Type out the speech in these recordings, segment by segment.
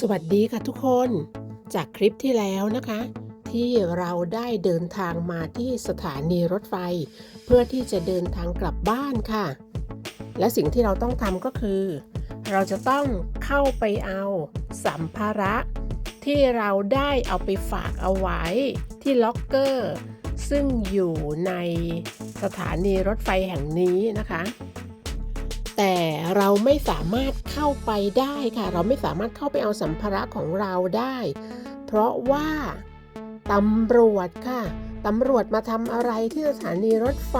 สวัสดีค่ะทุกคน จากคลิปที่แล้วนะคะ ที่เราได้เดินทางมาที่สถานีรถไฟ เพื่อที่จะเดินทางกลับบ้านค่ะ และสิ่งที่เราต้องทำก็คือ เราจะต้องเข้าไปเอาสัมภาระ ที่เราได้เอาไปฝากเอาไว้ที่ล็อกเกอร์ ซึ่งอยู่ในสถานีรถไฟแห่งนี้นะคะ แต่เราไม่สามารถเข้าไปได้ค่ะ เราไม่สามารถเข้าไปเอาสัมภาระของเราได้ เพราะว่าตำรวจค่ะตำรวจมาทำอะไรที่สถานีรถไฟ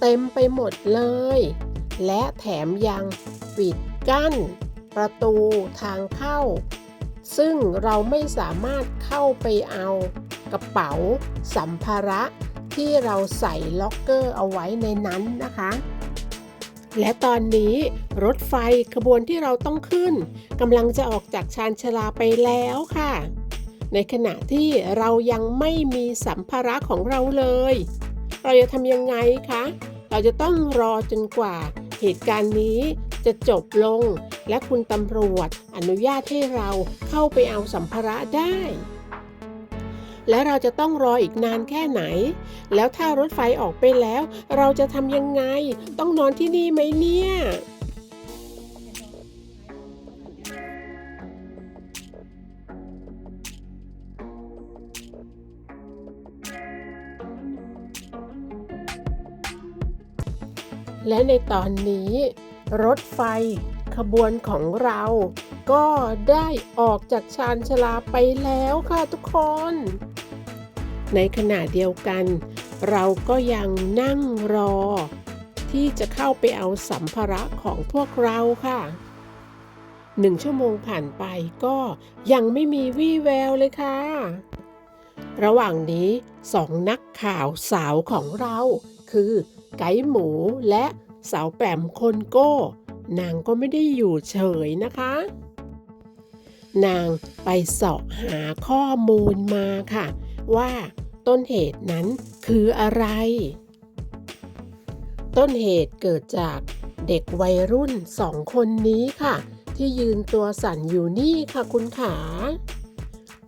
เต็มไปหมดเลย และแถมยังปิดกั้น ประตูทางเข้า ซึ่งเราไม่สามารถเข้าไปเอากระเป๋าสัมภาระที่เราใส่ล็อกเกอร์เอาไว้ในนั้นนะคะ และตอนนี้รถไฟขบวนที่เราต้องขึ้นกำลังจะออกจากชานชาลาไปแล้วค่ะ ในขณะที่เรายังไม่มีสัมภาระของเราเลย เราจะทำยังไงคะ เราจะต้องรอจนกว่า เหตุการณ์นี้จะจบลง และคุณตำรวจอนุญาตให้เราเข้าไปเอาสัมภาระได้ และเราจะต้องรออีกนานแค่ไหน แล้วถ้ารถไฟออกไปแล้ว เราจะทำยังไง ต้องนอนที่นี่ไหมเนี่ยและในตอนนี้ รถไฟ ขบวนของเรา ก็ได้ออกจากชานชาลาไปแล้วค่ะทุกคน ในขณะเดียวกัน เราก็ยังนั่งรอ ที่จะเข้าไปเอาสัมภาระของพวกเราค่ะหนึ่งชั่วโมงผ่านไปก็ยังไม่มีวี่แววเลยค่ะ ระหว่างนี้สองนักข่าวสาวของเรา คือไก่หมูและสาวแปมคนโก้ นางก็ไม่ได้อยู่เฉยนะคะ นางไปเสาะหาข้อมูลมาค่ะ ว่าต้นเหตุนั้นคืออะไร ต้นเหตุเกิดจากเด็กวัยรุ่นสองคนนี้ค่ะ ที่ยืนตัวสั่นอยู่นี่ค่ะคุณขา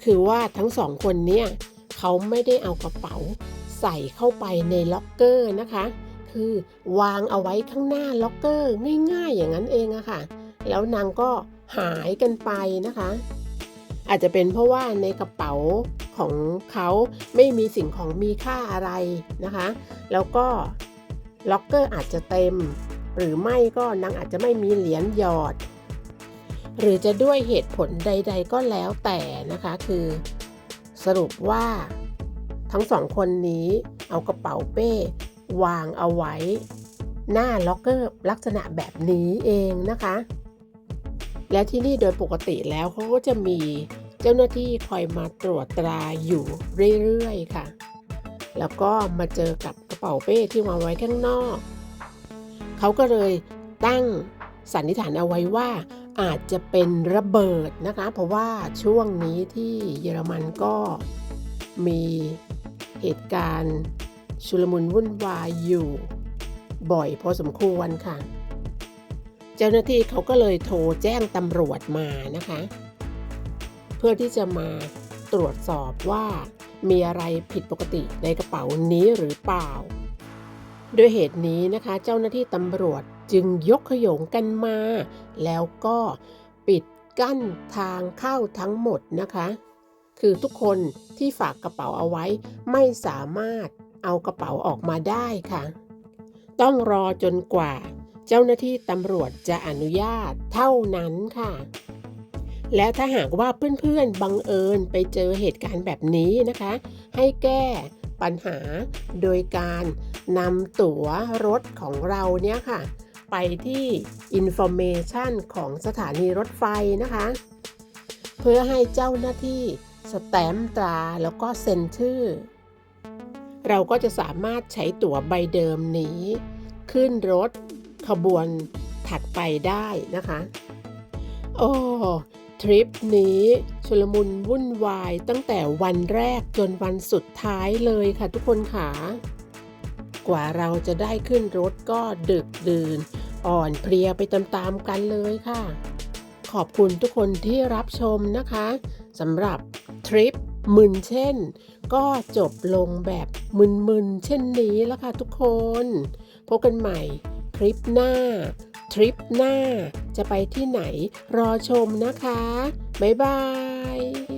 คือว่าทั้งสองคนเนี่ย เขาไม่ได้เอากระเป๋าใส่เข้าไปในล็อกเกอร์นะคะ คือ วางเอาไว้ข้างหน้าล็อกเกอร์ง่ายๆอย่างนั้นเองอะค่ะ แล้วนางก็หายกันไปนะคะ อาจจะเป็นเพราะว่าในกระเป๋าของเขาไม่มีสิ่งของมีค่าอะไรนะคะ แล้วก็ล็อกเกอร์อาจจะเต็ม หรือไม่ก็นางอาจจะไม่มีเหรียญหยอด หรือจะด้วยเหตุผลใด ๆ ก็แล้วแต่นะคะคือ สรุปว่า ทั้งสองคนนี้เอากระเป๋าเป้ วางเอาไว้ หน้าล็อกเกอร์ลักษณะแบบนี้เองนะคะ และที่นี่โดยปกติแล้วเขาก็จะมีเจ้าหน้าที่คอยมาตรวจตราอยู่เรื่อยๆค่ะ แล้วก็มาเจอกับกระเป๋าเป้ที่วางไว้ข้างนอก เขาก็เลยตั้งสันนิษฐานเอาไว้ว่าอาจจะเป็นระเบิดนะคะ เพราะว่าช่วงนี้ที่เยอรมันก็มีเหตุการณ์ ชุลมุนวุ่นวายอยู่ บ่อยพอสมควรค่ะ เจ้าหน้าที่เขาก็เลยโทรแจ้งตำรวจมานะคะ เพื่อที่จะมาตรวจสอบว่ามีอะไรผิดปกติในกระเป๋านี้หรือเปล่า ด้วยเหตุนี้นะคะ เจ้าหน้าที่ตำรวจจึงยกขยงกันมา แล้วก็ปิดกั้นทางเข้าทั้งหมดนะคะ คือทุกคนที่ฝากกระเป๋าเอาไว้ไม่สามารถ เอากระเป๋าออกมาได้ค่ะ ต้องรอจนกว่า เจ้าหน้าที่ตำรวจจะอนุญาตเท่านั้นค่ะ และถ้าหากว่าเพื่อนๆบังเอิญไปเจอเหตุการณ์แบบนี้นะคะ ให้แก้ปัญหาโดยการนำตั๋วรถของเราเนี่ยค่ะ ไปที่ Information ของสถานีรถไฟนะคะ เพื่อให้เจ้าหน้าที่สแตมป์ตราแล้วก็เซ็นชื่อ เราก็จะสามารถใช้ตั๋วใบเดิมนี้ ขึ้นรถขบวนถัดไปได้นะคะ โอ้ทริปนี้ชุลมุนวุ่นวายตั้งแต่วันแรกจนวันสุดท้ายเลยค่ะทุกคนค่ะกว่าเราจะได้ขึ้นรถก็ดึกดื่น อ่อนเพลียไปตามๆกันเลยค่ะ ขอบคุณทุกคนที่รับชมนะคะสำหรับทริป มึนเช่น ก็จบลงแบบมึนๆเช่นนี้แล้วค่ะทุกคน พบกันใหม่คลิปหน้า ทริปหน้าจะไปที่ไหนรอชมนะคะ บ๊ายบาย